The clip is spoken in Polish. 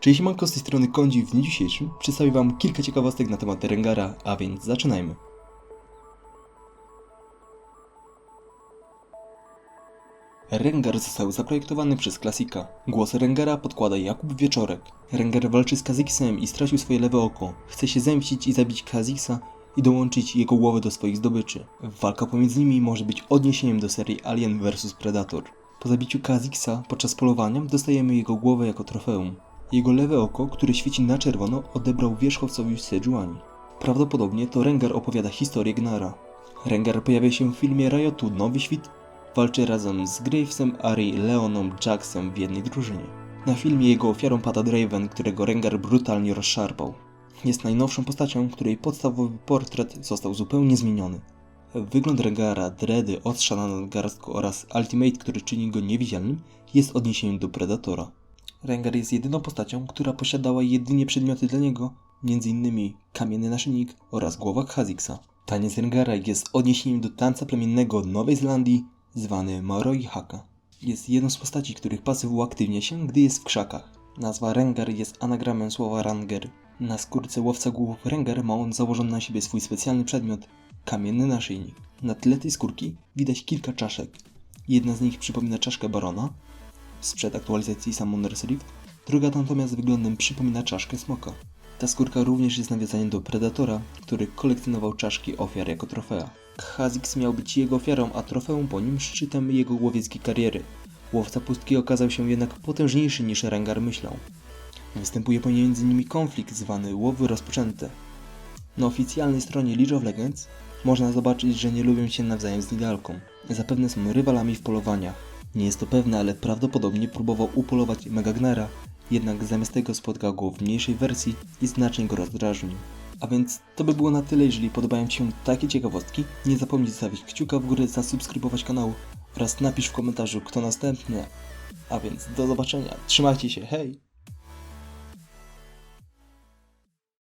Cześć manko z tej strony Kondzi w dniu dzisiejszym przedstawię wam kilka ciekawostek na temat Rengara, a więc zaczynajmy. Rengar został zaprojektowany przez klasika. Głos Rengara podkłada Jakub Wieczorek. Rengar walczy z Kaziksem i stracił swoje lewe oko. Chce się zemścić i zabić Kaziksa i dołączyć jego głowę do swoich zdobyczy. Walka pomiędzy nimi może być odniesieniem do serii Alien vs Predator. Po zabiciu Kaziksa podczas polowania dostajemy jego głowę jako trofeum. Jego lewe oko, które świeci na czerwono, odebrał wierzchowcowi Sejuani. Prawdopodobnie to Rengar opowiada historię Gnara. Rengar pojawia się w filmie Riotu Nowy Świt, walczy razem z Gravesem, Ari, Leoną, Jacksem w jednej drużynie. Na filmie jego ofiarą pada Draven, którego Rengar brutalnie rozszarpał. Jest najnowszą postacią, której podstawowy portret został zupełnie zmieniony. Wygląd Rengara, dready, ostrza na nadgarstku oraz ultimate, który czyni go niewidzialnym, jest odniesieniem do Predatora. Rengar jest jedyną postacią, która posiadała jedynie przedmioty dla niego, m.in. kamienny naszyjnik oraz głowa Kha'Ziksa. Taniec Rengara jest odniesieniem do tańca plemiennego Nowej Zelandii, zwany Maroi Haka. Jest jedną z postaci, których pasyw uaktywnia się, gdy jest w krzakach. Nazwa Rengar jest anagramem słowa Ranger. Na skórce łowca głów Rengar ma on założony na siebie swój specjalny przedmiot kamienny naszyjnik. Na tle tej skórki widać kilka czaszek. Jedna z nich przypomina czaszkę Barona, sprzed aktualizacji Summoner's Rift, druga natomiast wyglądem przypomina czaszkę smoka. Ta skórka również jest nawiązaniem do Predatora, który kolekcjonował czaszki ofiar jako trofea. Kha'Zix miał być jego ofiarą, a trofeum po nim szczytem jego łowieckiej kariery. Łowca pustki okazał się jednak potężniejszy niż Rengar myślał. Występuje pomiędzy nimi konflikt zwany Łowy Rozpoczęte. Na oficjalnej stronie League of Legends można zobaczyć, że nie lubią się nawzajem z Nidalką. Zapewne są rywalami w polowaniach. Nie jest to pewne, ale prawdopodobnie próbował upolować Megagnara, jednak zamiast tego spotkał go w mniejszej wersji i znacznie go rozdrażnił. A więc to by było na tyle, jeżeli podobają Ci się takie ciekawostki, nie zapomnij zostawić kciuka w górę, zasubskrybować kanał oraz napisz w komentarzu kto następny. A więc do zobaczenia, trzymajcie się, hej!